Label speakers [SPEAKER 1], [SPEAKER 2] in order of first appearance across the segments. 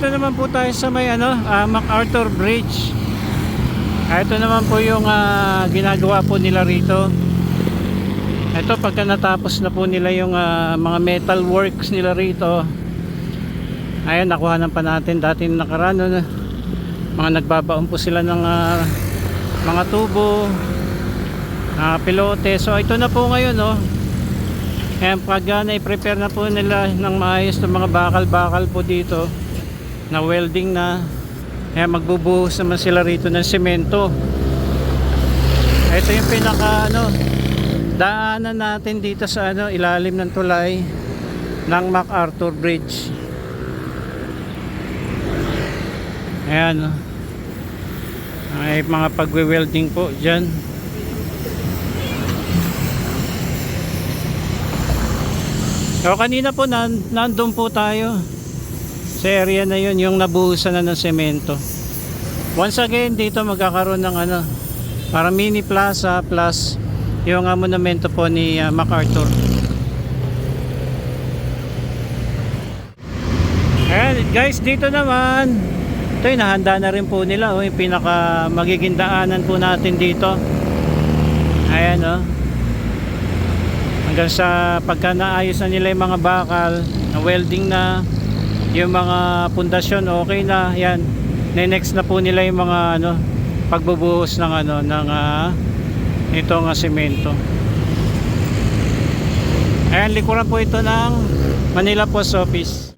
[SPEAKER 1] Dito naman po tayo sa may ano, ah, MacArthur Bridge. Ah, ito naman po yung ah, ginagawa po nila rito. Ito pagka natapos na po nila yung ah, mga metal works nila rito. Ayan, nakuha pa natin dati nakaraan no, mga nagbabaon po sila ng ah, mga tubo, ah, pilote. So ito na po ngayon no. Ayan, pag uh, na-prepare na po nila ng maayos ng mga bakal-bakal po dito na welding na. Kaya magbubuhos naman sila rito ng semento ito yung pinaka ano daanan natin dito sa ano ilalim ng tulay ng MacArthur Bridge. Ayan oh. ay mga pagwe-welding po dyan. So kanina po nan nandun po tayo sa area na yun yung nabuhusan na ng semento. Once again dito magkakaroon ng ano para mini plaza plus yung uh, monumento po ni uh, MacArthur. Ayan guys dito naman ito yung nahanda na rin po nila oh, yung pinaka magiging daanan po natin dito. Ayan oh hanggang sa pagka naayos na nila yung mga bakal na welding na yung mga pundasyon okay na yan. Next na po nila yung mga ano pagbubuhos ng ano ng uh, itong uh, semento ayan likuran po ito ng Manila Post Office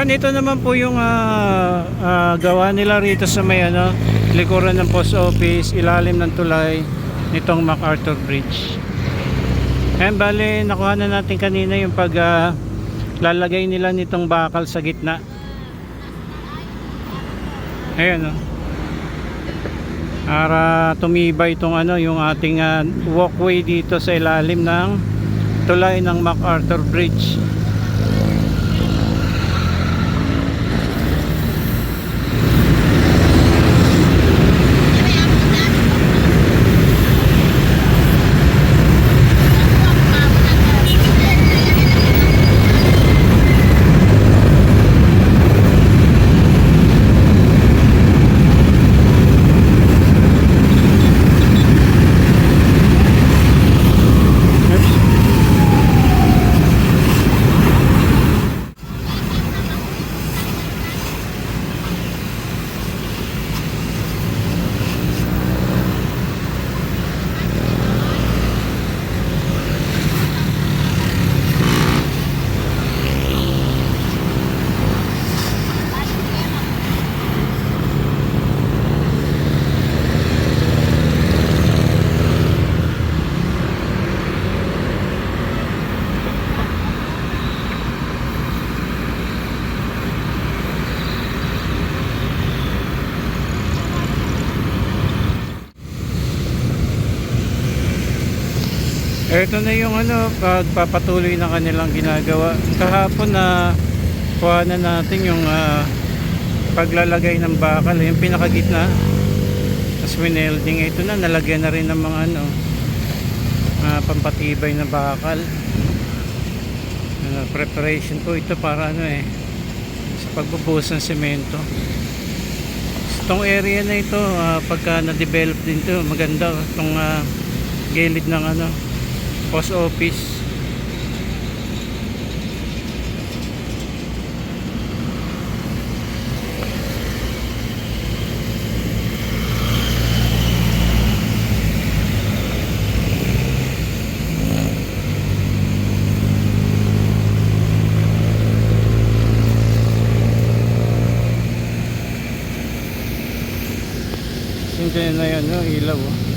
[SPEAKER 1] Ah, nito naman po yung ah, ah, gawa nila rito sa may ano, likuran ng post office, ilalim ng tulay nitong MacArthur Bridge. Ayan, bali, nakuha na natin kanina yung pag ah, lalagay nila nitong bakal sa gitna. Ayan, oh. Para tumibay itong ano, yung ating ah, walkway dito sa ilalim ng tulay ng MacArthur Bridge. Ito na yung ano, pagpapatuloy na kanilang ginagawa. Kahapon na kuha na natin yung ah, paglalagay ng bakal, yung pinakagitna. Tapos winelding. Ito na, nalagyan na rin ng mga ano, ah, pampatibay na bakal. Ano, preparation po ito para ano eh, sa pagbubuhos ng semento. Itong area na ito, ah, pagka na-develop din to maganda. Itong ah, gilid ng ano, post office Hindi na yan, no? ilaw. Oh.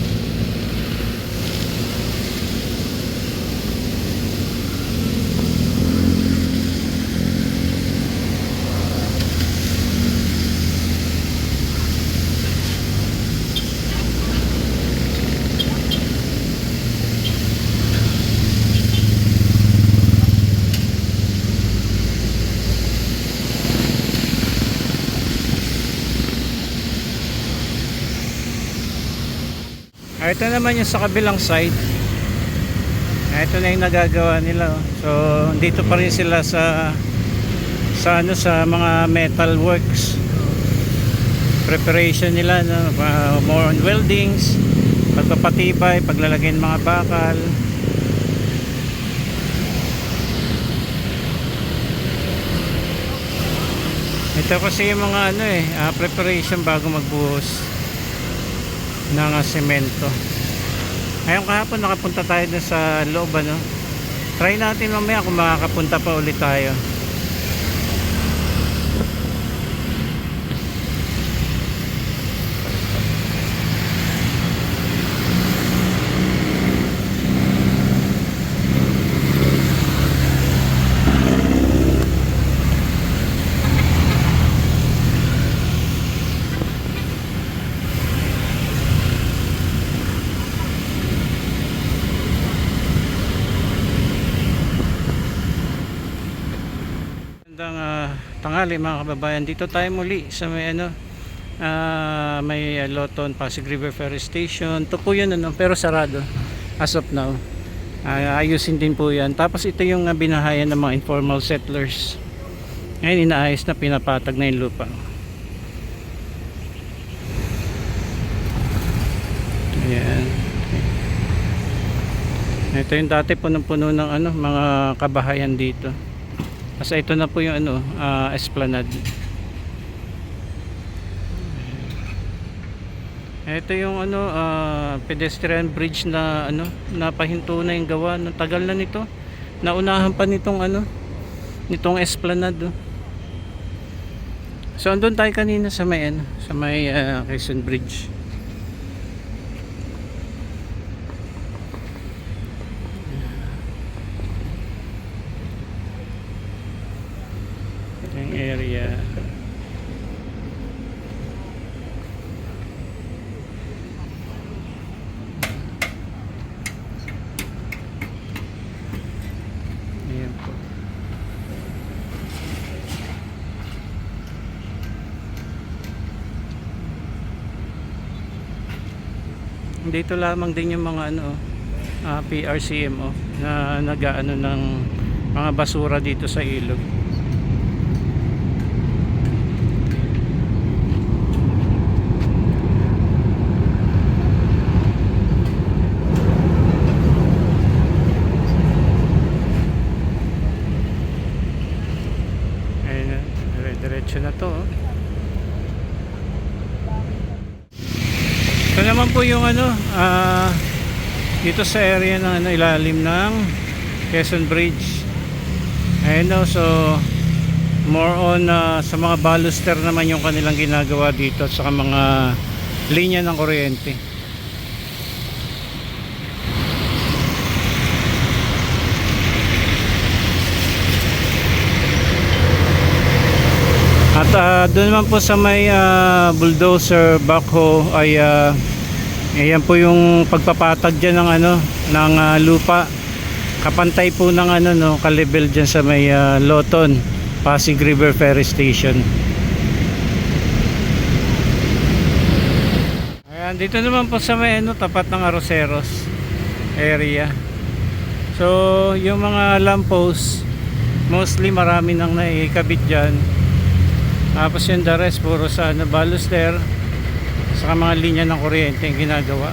[SPEAKER 1] Ah, Ito naman yung sa kabilang side. Ito na yung nagagawa nila. oh. So, dito pa rin sila sa sa ano sa mga metal works. Preparation nila no, Ah, more on weldings, pagpapatibay, paglalagay ng mga bakal. Ito kasi yung mga ano eh, ah, preparation bago magbuhos ng ah, semento. Ngayon kahapon nakapunta tayo sa loob ano. Try natin mamaya kung makakapunta pa ulit tayo. Tanghali mga kababayan. Dito tayo muli sa may ano ah, may ah, Loton Pasig River Ferry Station. Ito po ano, pero sarado as of now. Ah, ayusin din po yan. Tapos ito yung ah, binahayan ng mga informal settlers. Ngayon inaayos na pinapatag na yung lupa. Ayan. Ito yung dati punong-puno ng ano, mga kabahayan dito. Kasi ito na po yung ano, ah, esplanade. Ito yung ano, ah, pedestrian bridge na ano, napahinto na yung gawa. Ang tagal na nito. Naunahan pa nitong ano, nitong esplanade. oh. So andun tayo kanina sa may ano, sa may ah, Quezon Bridge. Yung area. Ayan. Dito lamang din yung mga ano ah, PRCM oh, na nagaano ng mga basura dito sa ilog. Ayun na, dire-diretso na to. oh. Ito naman po yung ano, ah, dito sa area ng ano, ilalim ng Quezon Bridge. Ayun o, so more on ah, sa mga baluster naman yung kanilang ginagawa dito sa mga linya ng kuryente. At ah, doon naman po sa may ah, bulldozer backhoe ay ah, ayan po yung pagpapatag diyan ng ano ng ah, lupa. Kapantay po ng ano no, ka-level diyan sa may ah, Loton, Pasig River Ferry Station. Ayan, dito naman po sa may ano, tapat ng Aroseros area. So, yung mga lamppost, mostly marami nang naikabit dyan. Tapos yung the rest, puro sa ano, baluster, saka mga linya ng kuryente yung ginagawa.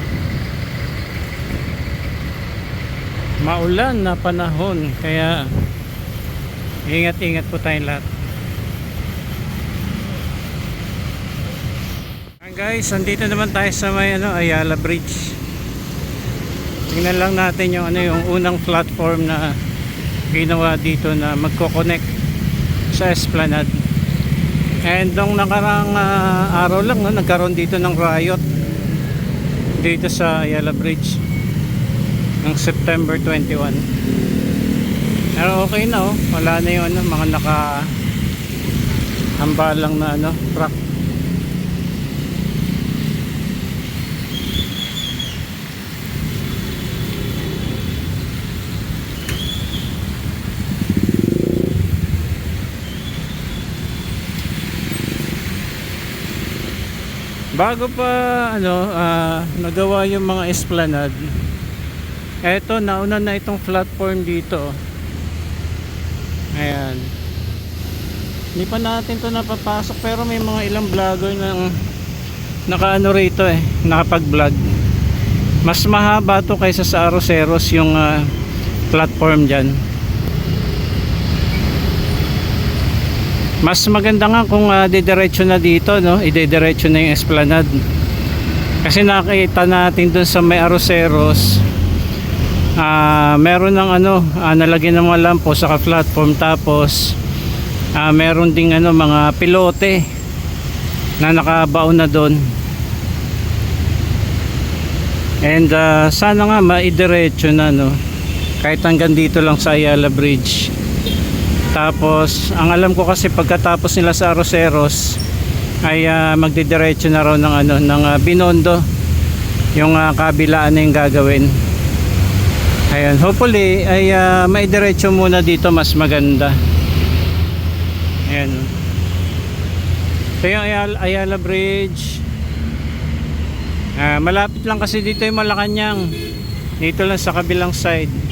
[SPEAKER 1] Maulan na panahon, kaya ingat-ingat po tayong lahat. Ayan guys, andito naman tayo sa may ano, Ayala Bridge. Tingnan lang natin yung ano yung unang platform na ginawa dito na magko-connect sa Esplanade. And nung nakarang ah, araw lang no, nagkaroon dito ng riot dito sa Ayala Bridge ng September 21. Pero okay na oh, wala na yung ano, mga naka hambalang na ano, truck. Bago pa ano ah, nagawa yung mga esplanade. Eto nauna na itong platform dito. Ayan. Hindi pa natin to napapasok pero may mga ilang vlogger na nakaano rito eh, nakapag-vlog. Mas mahaba to kaysa sa Aroseros yung ah, platform diyan. Mas maganda nga kung uh, didiretso na dito, no? Idediretso na yung esplanade. Kasi nakita natin dun sa may Aroseros, ah meron ng ano, ah, nalagyan ng mga lampo sa platform tapos ah, meron ding ano mga pilote na nakabaon na doon. And ah, sana nga maidiretso na no. Kahit hanggang dito lang sa Ayala Bridge. Tapos, ang alam ko kasi pagkatapos nila sa Aroseros ay uh, magdidiretso na raw ng ano ng ah, Binondo yung uh, kabilaan na yung gagawin. Ayun, hopefully ay uh, maidiretso muna dito mas maganda. Ayan. Ito yung Ayala, Ayala Bridge. Ah, malapit lang kasi dito yung Malacanang. Dito lang sa kabilang side.